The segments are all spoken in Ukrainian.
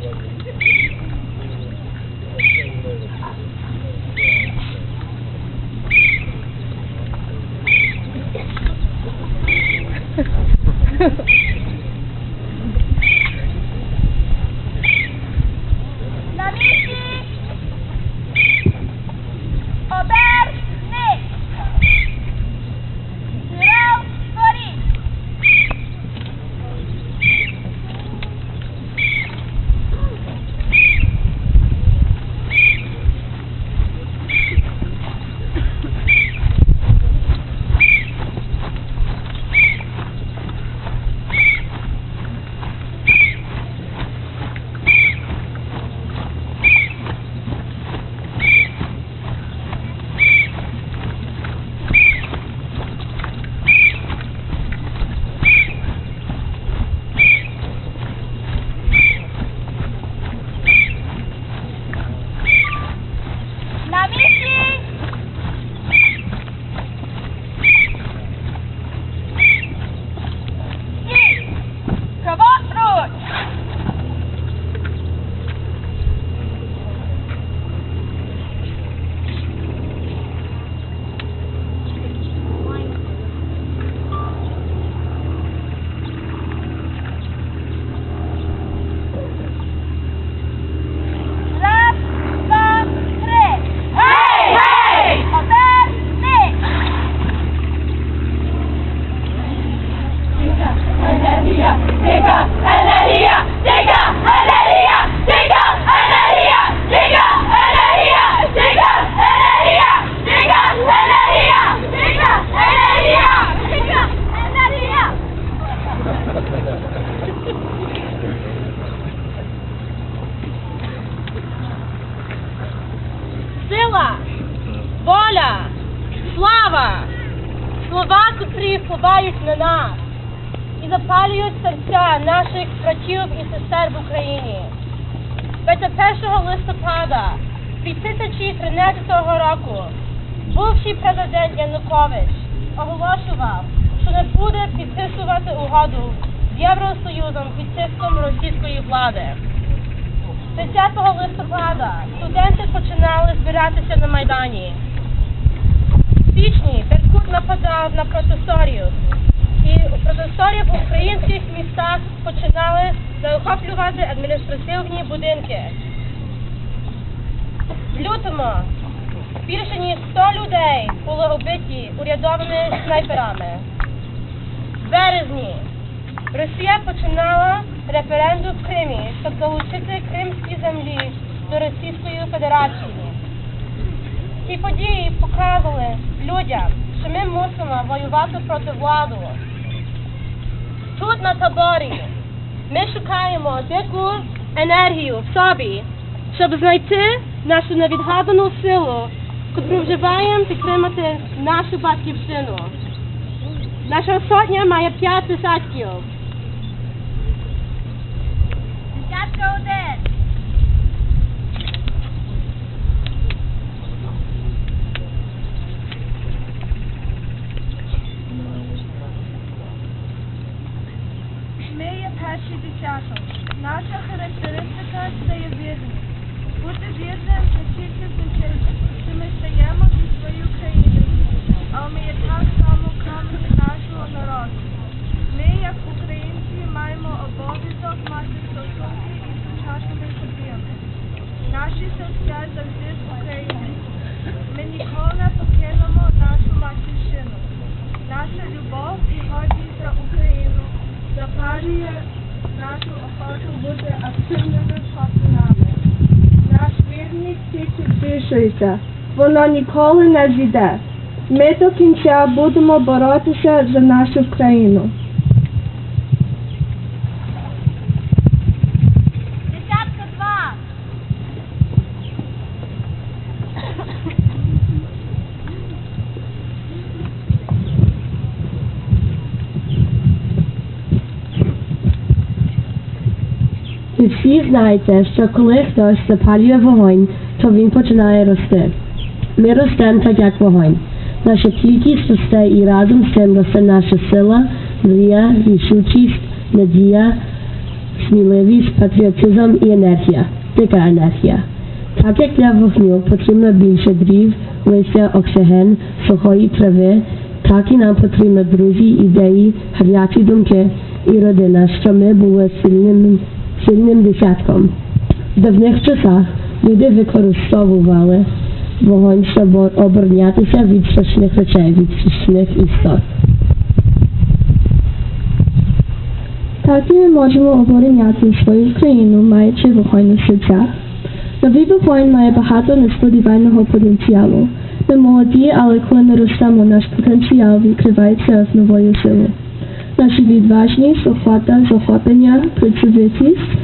Thank you. Серця наших братів і сестер в Україні. 21 листопада 2013 року бувший президент Янукович оголошував, що не буде підписувати угоду з Євросоюзом під тиском російської влади. 10 листопада студенти починали збиратися на Майдані. В січні Беркут нападав на протесторів. І протесторів в українських містах починали захоплювати адміністративні будинки. В лютому більше ніж 100 людей були убиті урядовими снайперами. В березні Росія починала референдум в Кримі, щоб долучити кримські землі до Російської Федерації. Ці події показували людям, що ми мусимо воювати проти влади. Тут на таборі ми шукаємо дику енергію в собі, щоб знайти нашу невідгадану силу, яку вживаємо підтримати нашу батьківщину. Наша сотня має п'ять десятків. Десятка один. Ми є перші десяток. Наша характеристика це є вірність. Бути вірним це тільки значить, що ми стаємо зі своєю країною, але ми є так само камені нашого народу. Ми, як українці, маємо обов'язок мати стосунки із сучасними подіями. Наші серця завжди з України. Ми ніколи не покинемо нашу батьківщину. Наша любов і гордість за Україну запалює нашу охоту бути активними. Наш вірність тільки збільшується. Воно ніколи не зійде. Ми до кінця будемо боротися за нашу країну. Десятка два. Ви всі знаєте, що коли хтось запалює вогонь, то він починає рости. Ми ростемо так, як вогонь. Наша кількість росте і разом з цим росте наша сила, мрія, рішучість, надія, сміливість, патріотизм і енергія. Дика енергія. Так як для вогню потрібно більше дрів, листя, оксиген, сухої трави, так і нам потрібно друзі, ідеї, гарячі думки і родина, що ми були сильним, сильним десятком. В давних часах люди використовували вогонь, щоб оборонятися від страшних речей, від страшних істот. Так і ми можемо обороняти свою країну, маючи вогонь у серцях. Новий вогонь має багато несподіваного потенціалу. Ми молоді, але коли ми ростемо, наш потенціал відкривається з новою силою. Наші відважність, охота, захоплення, працьовитість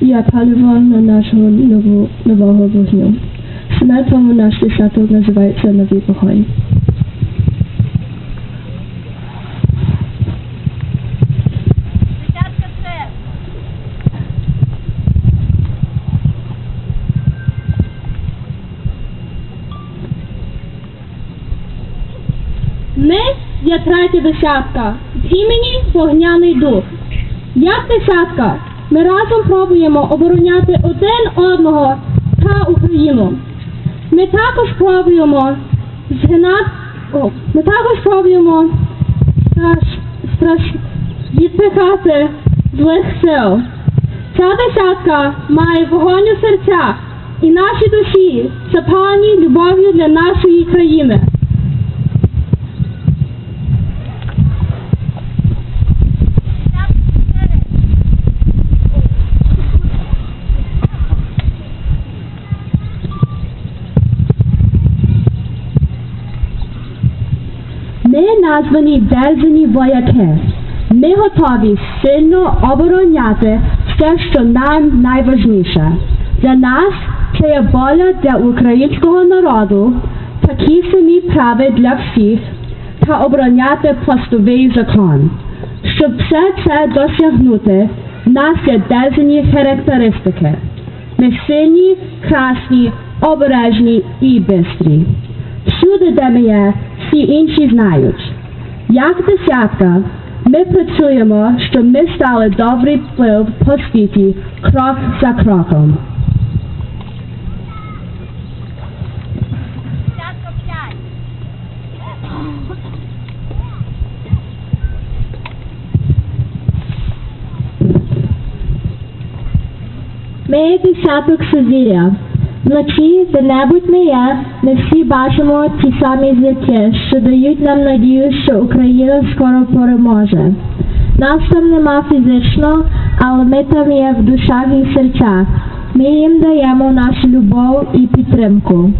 є паливо на нашого нову, нового вогню. Наш десяток називається новий вогонь. Ми третя десятка імені Вогняний Дух. Як десятка, ми разом пробуємо обороняти один одного та Україну. Ми також пробуємо згинати, о, ми також пробуємо страш, страш, відпихати злих сил. Ця десятка має вогонь у серцях і наші душі запалені любов'ю для нашої країни. Названі держані вояки. Ми готові сильно обороняти все, що нам найважніше. Для нас це є воля для українського народу, такі самі прави для всіх та обороняти пластовий закон. Щоб все це досягнути, в нас є держані характеристики. Ми сильні, красні, обережні і бистрі. Всюди, де ми є, всі інші знають. Як десятка, ми працюємо, щоб ми стали добрий вплив по світі крок за кроком. Ми десяток сузір'я. Вночі, де-небудь ми є, ми всі бачимо ті самі зірки, що дають нам надію, що Україна скоро переможе. Нас там нема фізично, але ми там є в душах і серцях. Ми їм даємо нашу любов і підтримку.